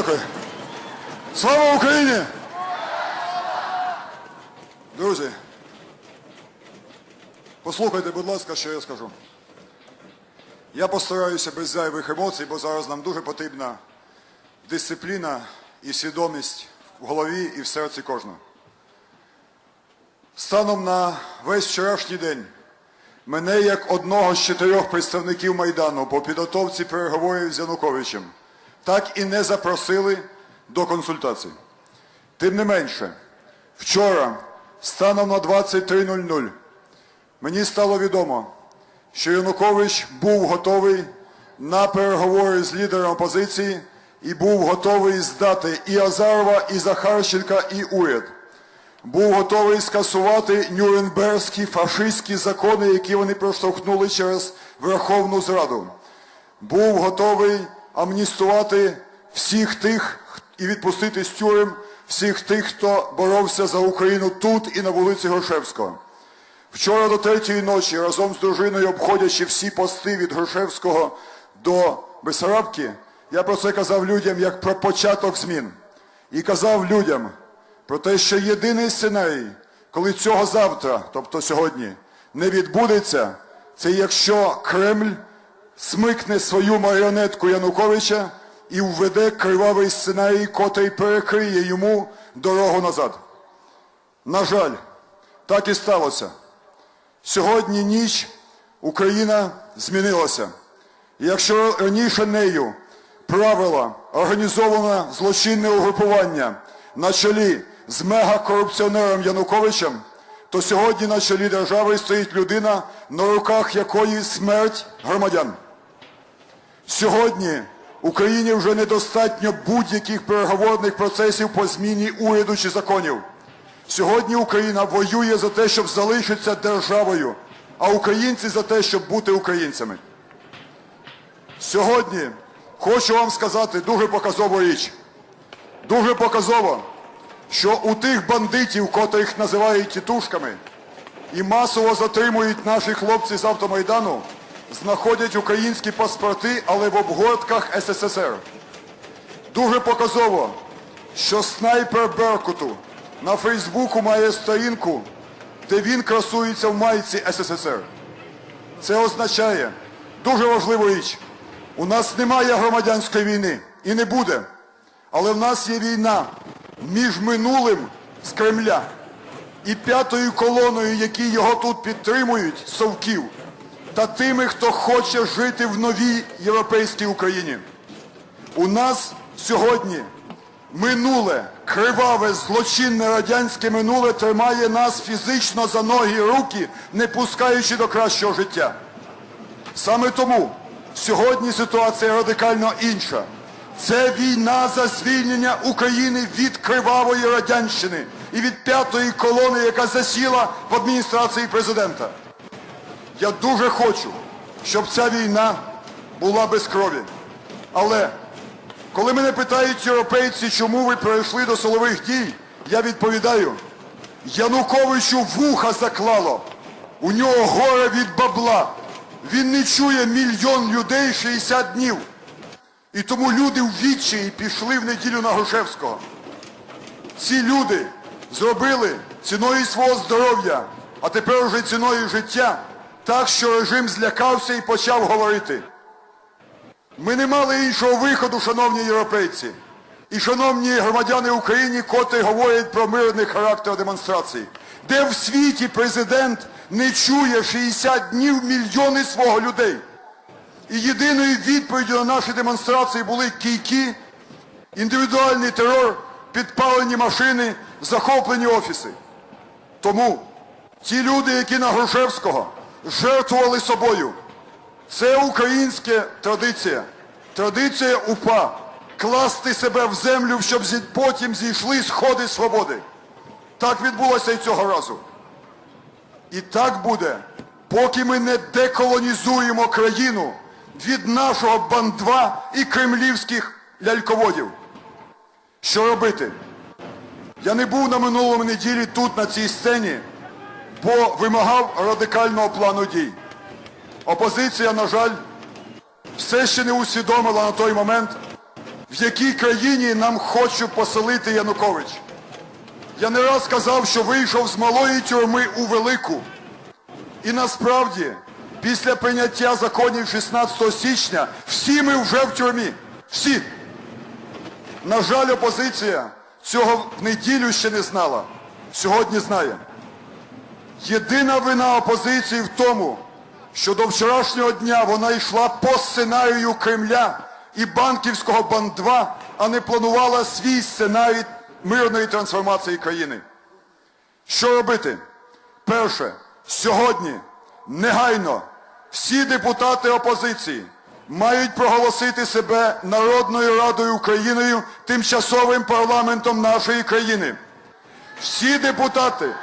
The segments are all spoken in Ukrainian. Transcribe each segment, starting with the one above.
Дякую. Слава Україні! Друзі, послухайте, будь ласка, що я скажу. Я постараюся без зайвих емоцій, бо зараз нам дуже потрібна дисципліна і свідомість в голові і в серці кожного. Станом на весь вчорашній день мене як одного з чотирьох представників Майдану по підготовці переговорів з Януковичем так і не запросили до консультацій. Тим не менше, вчора, станом на 23.00, мені стало відомо, що Янукович був готовий на переговори з лідером опозиції і був готовий здати і Азарова, і Захарченка, і уряд. Був готовий скасувати нюрнберзькі фашистські закони, які вони проштовхнули через Верховну Зраду. Був готовий амністувати всіх тих і відпустити з тюрем всіх тих, хто боровся за Україну тут і на вулиці Грушевського. Вчора до третьої ночі разом з дружиною, обходячи всі пости від Грушевського до Бесарабки, я про це казав людям як про початок змін. І казав людям про те, що єдиний сценарій, коли цього завтра, тобто сьогодні, не відбудеться, це якщо Кремль смикне свою маріонетку Януковича і введе кривавий сценарій, котрий перекриє йому дорогу назад. На жаль, так і сталося. Сьогодні ніч Україна змінилася. Якщо раніше нею правила організоване злочинне угрупування на чолі з мегакорупціонером Януковичем, то сьогодні на чолі держави стоїть людина, на руках якої смерть громадян. Сьогодні Україні вже недостатньо будь-яких переговорних процесів по зміні уряду чи законів. Сьогодні Україна воює за те, щоб залишитися державою, а українці за те, щоб бути українцями. Сьогодні хочу вам сказати дуже показову річ. Дуже показово, що у тих бандитів, котрих називають тітушками, і масово затримують наші хлопці з автомайдану, знаходять українські паспорти, але в обгортках СССР. Дуже показово, що снайпер Беркуту на Фейсбуку має сторінку, де він красується в майці СССР. Це означає дуже важливу річ. У нас немає громадянської війни і не буде. Але в нас є війна між минулим з Кремля і п'ятою колоною, які його тут підтримують, совків, та тими, хто хоче жити в новій європейській Україні. У нас сьогодні минуле, криваве, злочинне радянське минуле тримає нас фізично за ноги і руки, не пускаючи до кращого життя. Саме тому сьогодні ситуація радикально інша. Це війна за звільнення України від кривавої радянщини і від п'ятої колони, яка засіла в адміністрації президента. Я дуже хочу, щоб ця війна була без крові. Але коли мене питають європейці, чому ви перейшли до силових дій, я відповідаю, Януковичу вуха заклало, у нього горе від бабла. Він не чує мільйон людей 60 днів. І тому люди в відчаї пішли в неділю на Грушевського. Ці люди зробили ціною свого здоров'я, а тепер уже ціною життя, так, що режим злякався і почав говорити. Ми не мали іншого виходу, шановні європейці і шановні громадяни України, котрі говорять про мирний характер демонстрацій. Де в світі президент не чує 60 днів мільйони свого людей. І єдиною відповіддю на наші демонстрації були кійки, індивідуальний терор, підпалені машини, захоплені офіси. Тому ті люди, які на Грушевського жертвували собою, це українська традиція, традиція УПА класти себе в землю, щоб потім зійшли сходи свободи. Так відбулося і цього разу. І так буде, поки ми не деколонізуємо країну від нашого бандва і кремлівських ляльководів. Що робити? Я не був на минулому неділі тут, на цій сцені, бо вимагав радикального плану дій. Опозиція, на жаль, все ще не усвідомила на той момент, в якій країні нам хоче поселити Янукович. Я не раз казав, що вийшов з малої тюрми у велику. І насправді, після прийняття законів 16 січня, всі ми вже в тюрмі. Всі. На жаль, опозиція цього в неділю ще не знала. Сьогодні знає. Єдина вина опозиції в тому, що до вчорашнього дня вона йшла по сценарію Кремля і банківського бандва, а не планувала свій сценарій мирної трансформації країни. Що робити? Перше, сьогодні негайно всі депутати опозиції мають проголосити себе Народною Радою Україною тимчасовим парламентом нашої країни. Всі депутати,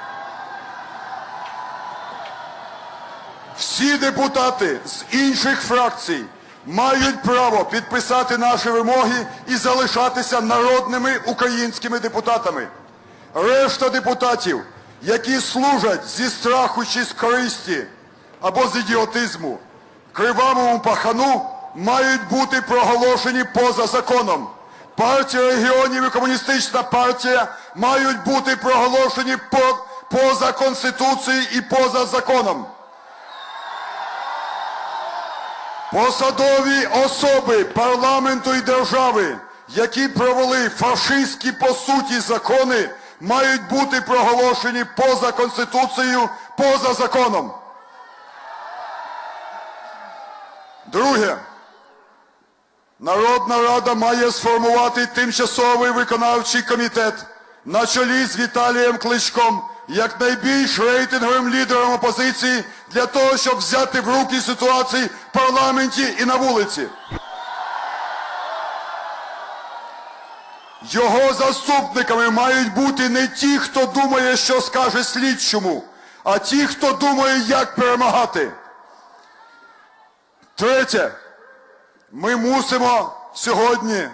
всі депутати з інших фракцій мають право підписати наші вимоги і залишатися народними українськими депутатами. Решта депутатів, які служать зі страху чи з користі або з ідіотизму, кривавому пахану, мають бути проголошені поза законом. Партія регіонів і комуністична партія мають бути проголошені по- поза Конституцією і поза законом. Посадові особи парламенту і держави, які провели фашистські по суті закони, мають бути проголошені поза Конституцією, поза законом. Друге. Народна Рада має сформувати тимчасовий виконавчий комітет на чолі з Віталієм Кличком як найбільш рейтинговим лідером опозиції для того, щоб взяти в руки ситуації в парламенті і на вулиці. Його заступниками мають бути не ті, хто думає, що скаже слідчому, а ті, хто думає, як перемагати. Третє. Ми мусимо сьогодні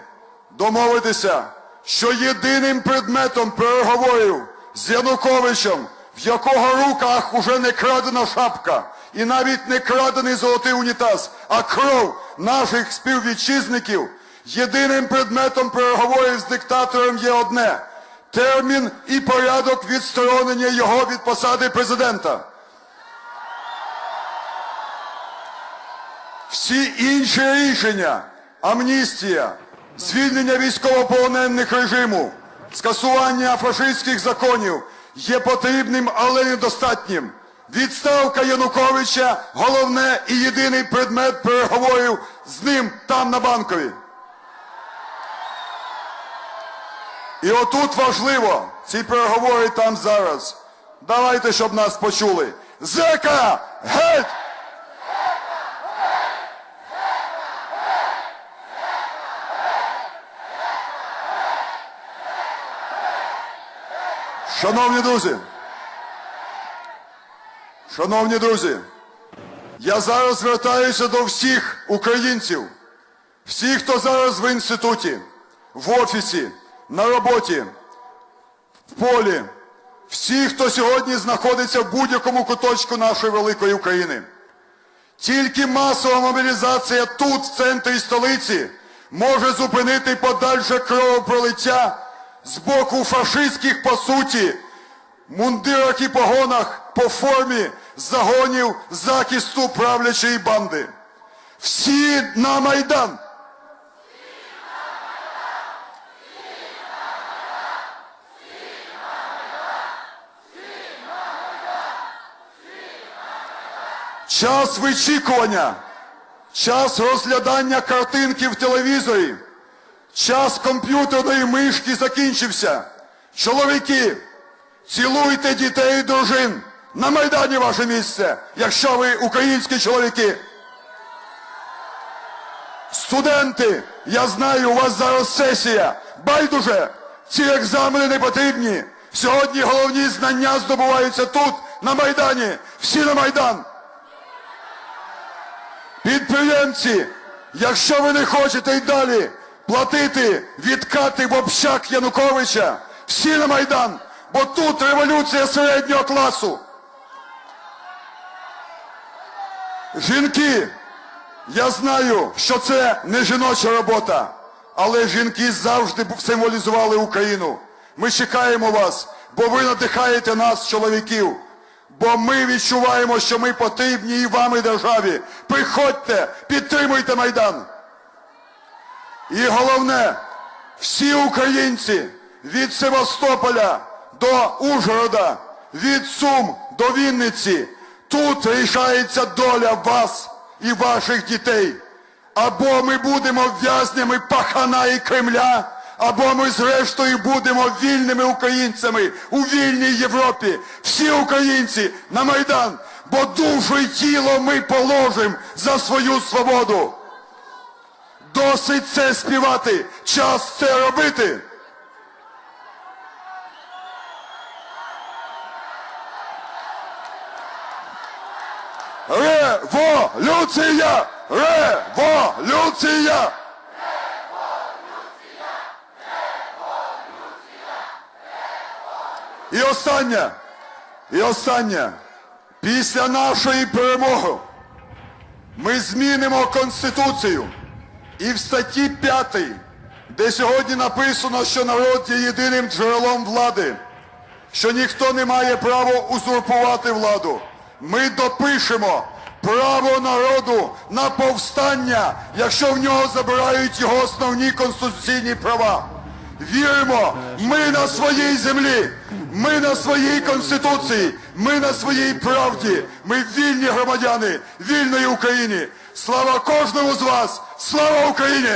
домовитися, що єдиним предметом переговорів з Януковичем, в якого руках уже не крадена шапка і навіть не крадений золотий унітаз, а кров наших співвітчизників, єдиним предметом переговорів з диктатором є одне термін і порядок відсторонення його від посади президента. Всі інші рішення, амністія, звільнення військовополонених режиму, скасування фашистських законів є потрібним, але недостатнім. Відставка Януковича головне і єдиний предмет переговорів з ним там на банкові. І отут важливо ці переговори там зараз. Давайте, щоб нас почули. Зека! Геть! Шановні друзі, шановні друзі, я зараз звертаюся до всіх українців, всіх, хто зараз в інституті, в офісі, на роботі, в полі, всі, хто сьогодні знаходиться в будь-якому куточку нашої великої України. Тільки масова мобілізація тут, в центрі столиці, може зупинити подальше кровопролиття з боку фашистських, по суті, мундирах і погонах по формі загонів захисту правлячої банди. Всі на Майдан! Час вичікування, час розглядання картинки в телевізорі, час комп'ютерної мишки закінчився. Чоловіки, цілуйте дітей і дружин. На Майдані ваше місце, якщо ви українські чоловіки. Студенти, я знаю, у вас зараз сесія. Байдуже, ці екзамени не потрібні. Сьогодні головні знання здобуваються тут, на Майдані. Всі на Майдан. Підприємці, якщо ви не хочете й далі платити відкати в общак Януковича, всі на Майдан, бо тут революція середнього класу. Жінки, я знаю, що це не жіноча робота, але жінки завжди символізували Україну. Ми чекаємо вас, бо ви надихаєте нас, чоловіків. Бо ми відчуваємо, що ми потрібні і вам, і державі. Приходьте, підтримуйте Майдан. І головне, всі українці від Севастополя до Ужгорода, від Сум до Вінниці, тут рішається доля вас і ваших дітей. Або ми будемо в'язнями пахана і Кремля, або ми зрештою будемо вільними українцями у вільній Європі. Всі українці на Майдан, бо душу і тіло ми положимо за свою свободу. Досить це співати, час це робити. Революція! Революція! І останнє, і останнє. Після нашої перемоги ми змінимо Конституцію. І в статті 5, де сьогодні написано, що народ є єдиним джерелом влади, що ніхто не має права узурпувати владу, ми допишемо право народу на повстання, якщо в нього забирають його основні конституційні права. Віримо, ми на своїй землі, ми на своїй конституції, ми на своїй правді, ми вільні громадяни вільної України. Слава кожному з вас! Слава Україні!